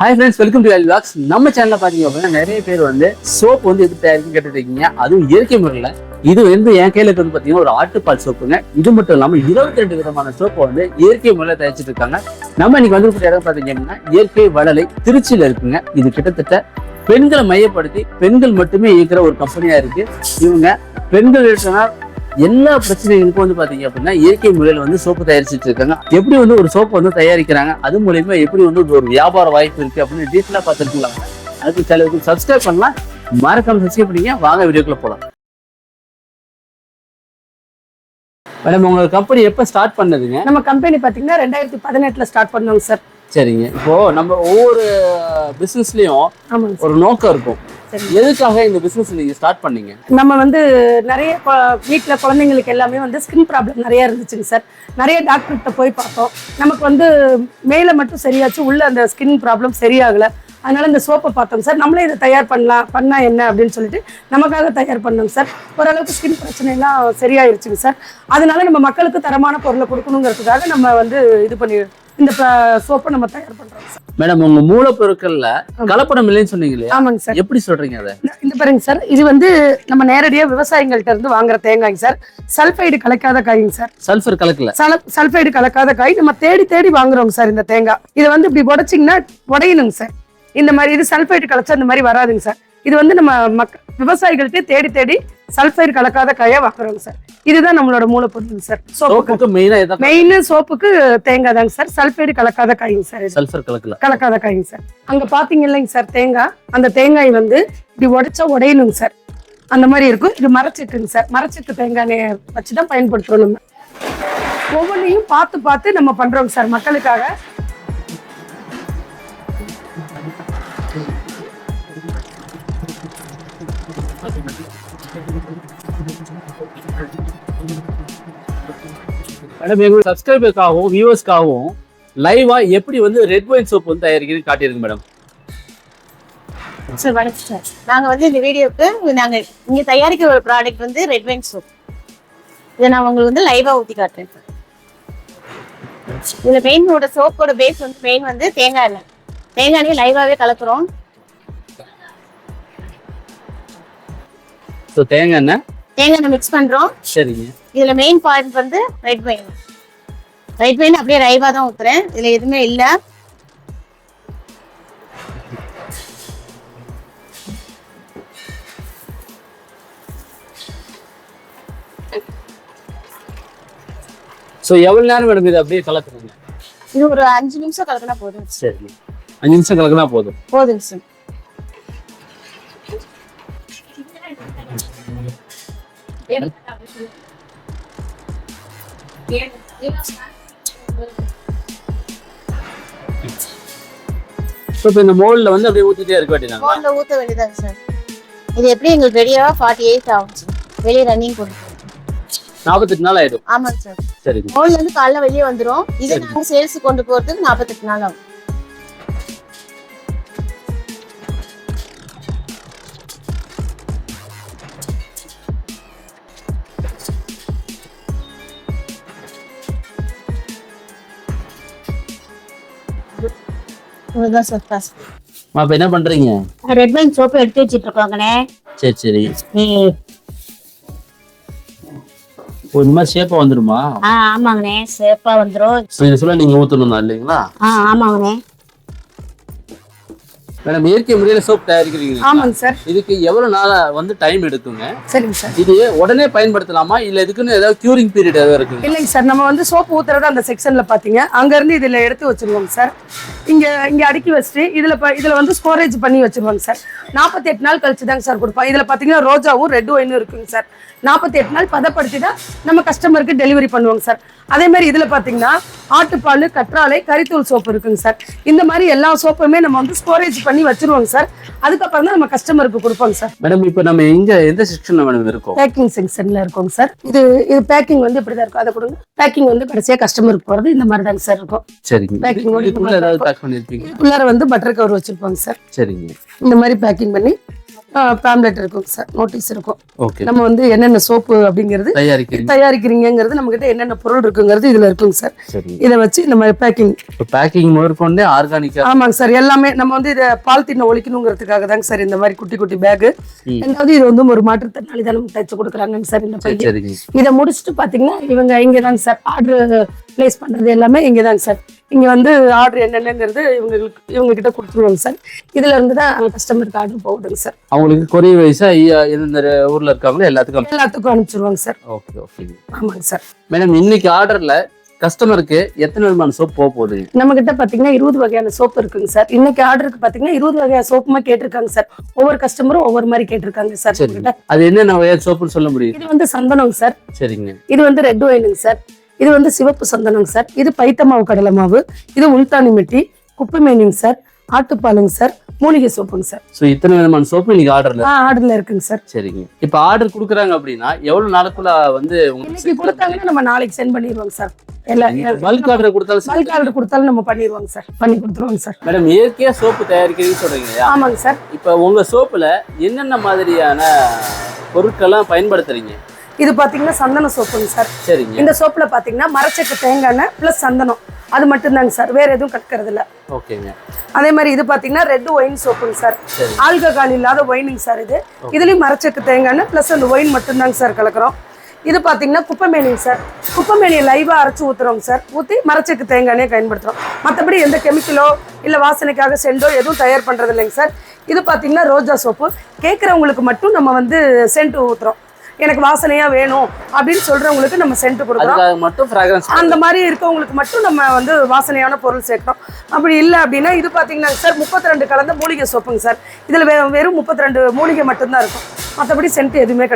Hi friends welcome to vlogs நம்ம சேனல்ல பாத்தீங்க அப்படின்னா நிறைய பேர் வந்து சோப் வந்து எது தயாரிக்கும் கேட்டுருக்கீங்க அதுவும் இயற்கை முறையில். இது வந்து என் கையில் வந்து பார்த்தீங்கன்னா ஒரு ஆட்டுப்பால் சோப்புங்க இது மட்டும் இல்லாமல் இருபத்தி ரெண்டு விதமான சோப்பை வந்து இயற்கை முறையில் தயாரிச்சிட்டு இருக்காங்க நம்ம இன்னைக்கு வந்து இடம் பார்த்தீங்க அப்படின்னா இயற்கை வளலை திருச்சியில் இருக்குங்க. இது கிட்டத்தட்ட பெண்களை மையப்படுத்தி பெண்கள் மட்டுமே இயக்கிற ஒரு கம்பெனியா இருக்கு. இவங்க பெண்கள் எடுத்தனா எல்லா பிரச்சனைகளுக்கும் வந்து பாத்தீங்க அப்படின்னா இயற்கை முறையில் வந்து சோப்பு தயாரிச்சுட்டு இருக்காங்க. எப்படி வந்து ஒரு சோப்பு வந்து தயாரிக்கிறாங்க அது மூலியமா எப்படி வந்து ஒரு வியாபார வாய்ப்பு இருக்கு அப்படின்னு டீட்டெயிலா பார்த்துருக்கலாம் அதுக்கு சிலருக்கு சப்ஸ்கிரைப் பண்ணலாம். மறக்காம சப்ஸ்கிரைப் பண்ணீங்க. வாங்க வீடியோக்குள்ள போலாம். மேடம் உங்க கம்பெனி எப்ப ஸ்டார்ட் பண்ணதுங்க? நம்ம கம்பெனி பாத்தீங்கன்னா ரெண்டாயிரத்தி பதினெட்டுல ஸ்டார்ட் பண்ணோங்க சார் சரிங்க. இப்போ நம்ம ஒவ்வொரு பிசினஸ்லயும் ஒரு நோக்கம் இருக்கும். எதுக்காக இந்த பிசினஸ் நீங்க ஸ்டார்ட் பண்ணீங்க? நம்ம வந்து நிறைய வீட்ல குழந்தைங்களுக்கு எல்லாமே வந்து ஸ்கின் ப்ராப்ளம் நிறைய இருந்துச்சுங்க சார். நிறைய டாக்டர்கிட்ட போய் பார்த்தோம். நமக்கு வந்து மேலே மட்டும் சரியாச்சு உள்ள அந்த ஸ்கின் ப்ராப்ளம் சரியாகல. அதனால இந்த சோப்பை பார்த்தோம் சார். நம்மளே இதை தயார் பண்ணலாம் பண்ணா என்ன அப்படின்னு சொல்லிட்டு நமக்காக தயார் பண்ணோங்க சார். ஓரளவுக்கு ஸ்கின் பிரச்சனை எல்லாம் சரியாயிருச்சுங்க சார். அதனால நம்ம மக்களுக்கு தரமான பொருளை கொடுக்கணுங்கிறதுக்காக நம்ம வந்து இது பண்ணி இந்த சோப்பை நம்ம தயார் பண்றோம் சார். மேடம் உங்க மூலப்பொருட்கள்ல கலப்படம் இல்லைன்னு சொன்னீங்க இல்லையா ஆமாங்க சார். எப்படி சொல்றீங்க அதை? இந்த பாருங்க சார் இது வந்து நம்ம நேரடியா விவசாயிகள்ட்ட இருந்து வாங்குற தேங்காய்ங்க சார். சல்ஃபைடு கலக்காத காய்ங்க சார். சல்ஃபர் கலக்கல. சல சல்ஃபைடு கலக்காத காய் நம்ம தேடி தேடி வாங்குறோங்க சார் இந்த தேங்காய். இதை வந்து இப்படி உடைச்சிங்கன்னா உடையணுங்க சார். இந்த மாதிரி இது சல்ஃபைடு கலச்சா இந்த மாதிரி வராதுங்க சார். இது வந்து நம்ம மக் விவசாயிகள்கிட்ட தேடி தேடி சல்ஃபைடு கலக்காத காயை வாங்குறோங்க சார். இதுதான் நம்மளோட மூலப்பொருள் சார். சோப்புக்கு. மெயினா சோப்புக்கு தேங்காய் தாங்க சார். சல்ஃபைடு கலக்காத காய்ங்க சார் சல்ஃபர் கலக்கல. கலக்காத காய்ங்க சார். அங்க பாத்தீங்க இல்லைங்க சார் தேங்காய். அந்த தேங்காய் வந்து இப்படி உடைச்சா உடையணுங்க சார். அந்த மாதிரி இருக்கும். இது மரச்செக்குங்க சார். மரச்செக்கு தேங்காய் வச்சு தான் பயன்படுத்துறோம் நம்ம. ஒவ்வொன்றையும் பார்த்து பார்த்து நம்ம பண்றோங்க சார் மக்களுக்காக. மேடம் எங்க சப்ஸ்கிரைபருக்காகவும் வியூவர்ஸ்க்காகவும் லைவா எப்படி வந்து ரெட் ஒயின் சோப் வந்து தயாரிக்கிறது காட்டியிருக்கு மேடம். சார் வணக்கம் சார் நாங்கள் வந்து இந்த வீடியோவுக்கு நாங்கள் இங்கே தயாரிக்கிற ஒரு ப்ராடக்ட் வந்து ரெட் வைன் சோப் இதை நான் உங்களுக்கு வந்து லைவாக ஊற்றி காட்டுறேன் சார் இதில் மெயினோட சோப்போட பேஸ் வந்து மெயின் வந்து தேங்காய் எண்ணெய். தேங்காய் எண்ணெய் லைவாகவே கலக்குறோம். ஸோ தேங்காய் எண்ணெய் தேங்காய் எண்ணெய் மிக்ஸ் பண்ணுறோம் சரிங்க. இதில் மெயின் பாயிண்ட் வந்து ரெட் வைன் ரெட் வைன் அப்படியே லைவாக தான் ஊற்றுறேன் இதில் எதுவுமே இல்லை. ஸோ எவ்வளவு நேரம் மேடம் இது அப்படியே கலக்குறீங்க? இது ஒரு அஞ்சு நிமிஷம் கலக்கினா போதும். சரி அஞ்சு நிமிஷம் கலக்குனா போதும். போதுங்க சார் ஸோ இப்போ இந்த மோல்டில் வந்து அப்படியே ஊற்றிட்டே இருக்க வேண்டியதாங்க ஃபோனில் ஊற்ற வேண்டியதாங்க சார் இது எப்படி எங்களுக்கு ரெடியாக ஃபார்ட்டி எயிட் ஆகும் சார் வெளியே ரன்னிங் போட்டு நாற்பத்தெட்டு நாள் ஆயிடும். ஆமாங்க சார் சரிங்க. மோல்ல இருந்து காலைல வெளியே வந்துரும். இதை நாங்கள் சேல்ஸ் கொண்டு போகிறதுக்கு நாற்பத்தெட்டு நாள் ஆகும். இதுதான் சார் காசு அப்போ என்ன பண்றீங்க? ரெட் வைன் சோப்பு எடுத்து வச்சிட்டு இருக்கோங்கண்ணே சரி. சரி ஓ இந்த மாதிரி ஷேப்பாக வந்துருமா? ஆ ஆமாங்கண்ணே. சேஃபா வந்துரும். இதை சொல்ல நீங்கள் ஊற்றணும் தான் இல்லைங்களா? ஆ ஆமாங்கண்ணே. மேடம் இயற்கை முறையில் சோப் தயாரிக்கிறீங்க ஆமாங்க சார். இதுக்கு எவ்வளவு நாளா வந்து டைம் எடுக்குங்க? சரிங்க சார். இது உடனே பயன்படுத்தலாமா? இல்ல இதுக்குன்னு ஏதாவது கியூரிங் பீரியட் ஏதாவது இருக்குங்க இல்லைங்க சார் நம்ம வந்து சோப்பு ஊத்துறது அந்த செக்ஷன்ல பாத்தீங்க. அங்க இருந்து இதுல எடுத்து வச்சிருவோங்க சார். இங்க இங்க அடுக்கி வச்சுட்டு இதுல ப- இதுல வந்து ஸ்டோரேஜ் பண்ணி வச்சிருவாங்க சார். நாற்பத்தி எட்டு நாள் கழிச்சு தாங்க சார் கொடுப்போம். இதுல பாத்தீங்கன்னா ரோஜாவும் ரெட் ஒயினும் இருக்குங்க சார். நாற்பத்தி எட்டு நாள் பதப்படுத்தி தான் நம்ம கஸ்டமருக்கு டெலிவரி பண்ணுவோங்க சார். அதே மாதிரி இதுல பாத்தீங்கன்னா ஆட்டுப்பால் கற்றாழை கறித்தூள் சோப்பு இருக்குங்க சார். இந்த மாதிரி எல்லா சோப்புமே நம்ம வந்து ஸ்டோரேஜ் பண்ணி வச்சிருவோங்க சார். அதுக்கப்புறம் தான் நம்ம கஸ்டமருக்கு கொடுப்போங்க சார். மேடம் இப்போ நம்ம எங்க எந்த செக்ஷன்ல மேடம் இருக்கோம்? பேக்கிங் செக்ஷன்ல இருக்கோங்க சார். இது இது பேக்கிங் வந்து இப்படி தான் இருக்கும். அதை கொடுங்க. பேக்கிங் வந்து கடைசியா கஸ்டமருக்கு போறது இந்த மாதிரி தாங்க சார் இருக்கும். சரிங்க. ஓட இதுக்குள்ள ஏதாவது பேக் பண்ணிருப்பீங்க இதுக்குள்ளார வந்து பட்டர் கவர் வச்சிருப்பாங்க சார். சரிங்க. இந்த மாதிரி பேக்கிங் பண்ணி பேம்லெட் இருக்கும் சார் நோட்டீஸ் இருக்கும். நம்ம வந்து என்னென்ன சோப்பு அப்படிங்கிறது தயாரிக்கிறீங்க. தயாரிக்கிறீங்கிறது நம்ம கிட்ட என்னென்ன பொருள் இருக்குங்கிறது இதுல இருக்குங்க சார். இதை வச்சு நம்ம பேக்கிங் பேக்கிங் முதற்கொண்டே ஆர்கானிக்கா ஆமாங்க சார் எல்லாமே நம்ம வந்து இதை பால்த்தீனை ஒழிக்கணுங்கிறதுக்காக தாங்க சார் இந்த மாதிரி குட்டி குட்டி பேகு. ரெண்டாவது இது வந்து ஒரு மாற்றுத்திறனாளி தான் நமக்கு தைச்சு கொடுக்குறாங்க சார் இந்த பையன் இதை முடிச்சுட்டு பாத்தீங்கன்னா இவங்க இங்கே தாங்க சார் ஆர்டர் பிளேஸ் பண்றது எல்லாமே இங்கே தாங்க சார் இங்க வந்து ஆர்டர் என்னென்னங்கிறது இவங்களுக்கு இவங்க கிட்ட கொடுத்துருவாங்க சார். இதுல இருந்து தான் கஸ்டமருக்கு ஆர்டர் போகுதுங்க சார். அவங்களுக்கு கொரியர் வைஸா எந்தெந்த ஊர்ல இருக்காங்களோ எல்லாத்துக்கும் எல்லாத்துக்கும் அனுப்பிச்சிருவாங்க சார். ஓகே ஓகே ஆமாங்க சார். மேடம் இன்னைக்கு ஆர்டர்ல கஸ்டமருக்கு எத்தனை விதமான சோப் போக போகுது? நம்ம கிட்ட பாத்தீங்கன்னா இருபது வகையான சோப்பு இருக்குங்க சார். இன்னைக்கு ஆர்டருக்கு பாத்தீங்கன்னா இருபது வகையான சோப்புமா கேட்டிருக்காங்க சார். ஒவ்வொரு கஸ்டமரும் ஒவ்வொரு மாதிரி கேட்டிருக்காங்க சார். அது என்னென்ன வகையான சோப்புன்னு சொல்ல முடியும் இது வந்து சந்தனங்க சார். சரிங்க. இது வந்து ரெட் ஒயினுங்க சார். இது வந்து சிவப்பு சந்தனங்க சார். இது பைத்த மாவு கடலை மாவு இது உள்தானி மெட்டி. குப்பை மேனிங்க சார். ஆட்டுப்பாலுங்க சார். மூலிகை சோப்புங்க சார். ஸோ இத்தனை விதமான சோப்பு இன்னைக்கு ஆர்டர்ல? ஆ ஆர்டர்ல இருக்குங்க சார். சரிங்க. இப்போ ஆர்டர் கொடுக்குறாங்க அப்படின்னா எவ்வளவு நாளுக்குள்ள வந்து இன்னைக்கு கொடுத்தாங்கன்னா நம்ம நாளைக்கு சென்ட் பண்ணிடுவோங்க சார். எல்லாம் பல்க் ஆர்டர் கொடுத்தாலும் பல்க் ஆர்டர் கொடுத்தாலும் நம்ம பண்ணிடுவோங்க சார். பண்ணி கொடுத்துருவோங்க சார். மேடம் இயற்கையா சோப்பு தயாரிக்கிறீங்கன்னு சொல்றீங்க ஆமாங்க சார். இப்போ உங்க சோப்புல என்னென்ன மாதிரியான பொருட்கள்லாம் பயன்படுத்துறீங்க? இது பாத்தீங்கன்னா சந்தன சோப்புங்க சார். சரிங்க. இந்த சோப்புல பாத்தீங்கன்னா மரச்செக்கு தேங்காய் எண்ணெய் பிளஸ் சந்தனம். அது மட்டும்தாங்க சார். வேற எதுவும் கற்கிறது இல்ல ஓகேங்க. அதே மாதிரி இது பாத்தீங்கன்னா ரெட் ஒயின் சோப்புங்க சார். ஆல்கஹால் இல்லாத ஒயினுங்க சார் இது. இதுலயும் மரச்செக்கு தேங்காய் பிளஸ் அந்த ஒயின் மட்டும்தாங்க சார் கலக்குறோம். இது பாத்தீங்கன்னா குப்பைமேனிங்க சார். குப்பைமேனியை லைவா அரைச்சு ஊத்துறோங்க சார். ஊத்தி மரச்செக்கு தேங்காய் எண்ணெயை பயன்படுத்துறோம். மற்றபடி எந்த கெமிக்கலோ இல்ல வாசனைக்காக சென்டோ எதுவும் தயார் பண்றது இல்லைங்க சார். இது பாத்தீங்கன்னா ரோஜா சோப்பு. கேட்குறவங்களுக்கு மட்டும் நம்ம வந்து சென்ட் ஊத்துறோம். எனக்கு வாசனையா வேணும் அப்படின்னு சொல்றவங்களுக்கு நம்ம சென்ட் கொடுக்குறோம். மட்டும் ஃப்ராக்ரன்ஸ் அந்த மாதிரி இருக்கவங்களுக்கு மட்டும் நம்ம வந்து வாசனையான பொருள் சேர்க்கிறோம். அப்படி இல்லை அப்படின்னா இது பார்த்தீங்கன்னா சார் முப்பத்தி ரெண்டு கலந்த மூலிகை சோப்புங்க சார் இதில் வெறும் முப்பத்தி ரெண்டு மூலிகை மட்டும்தான் இருக்கும். மற்றபடி சென்ட் எதுவுமே கிடையாது.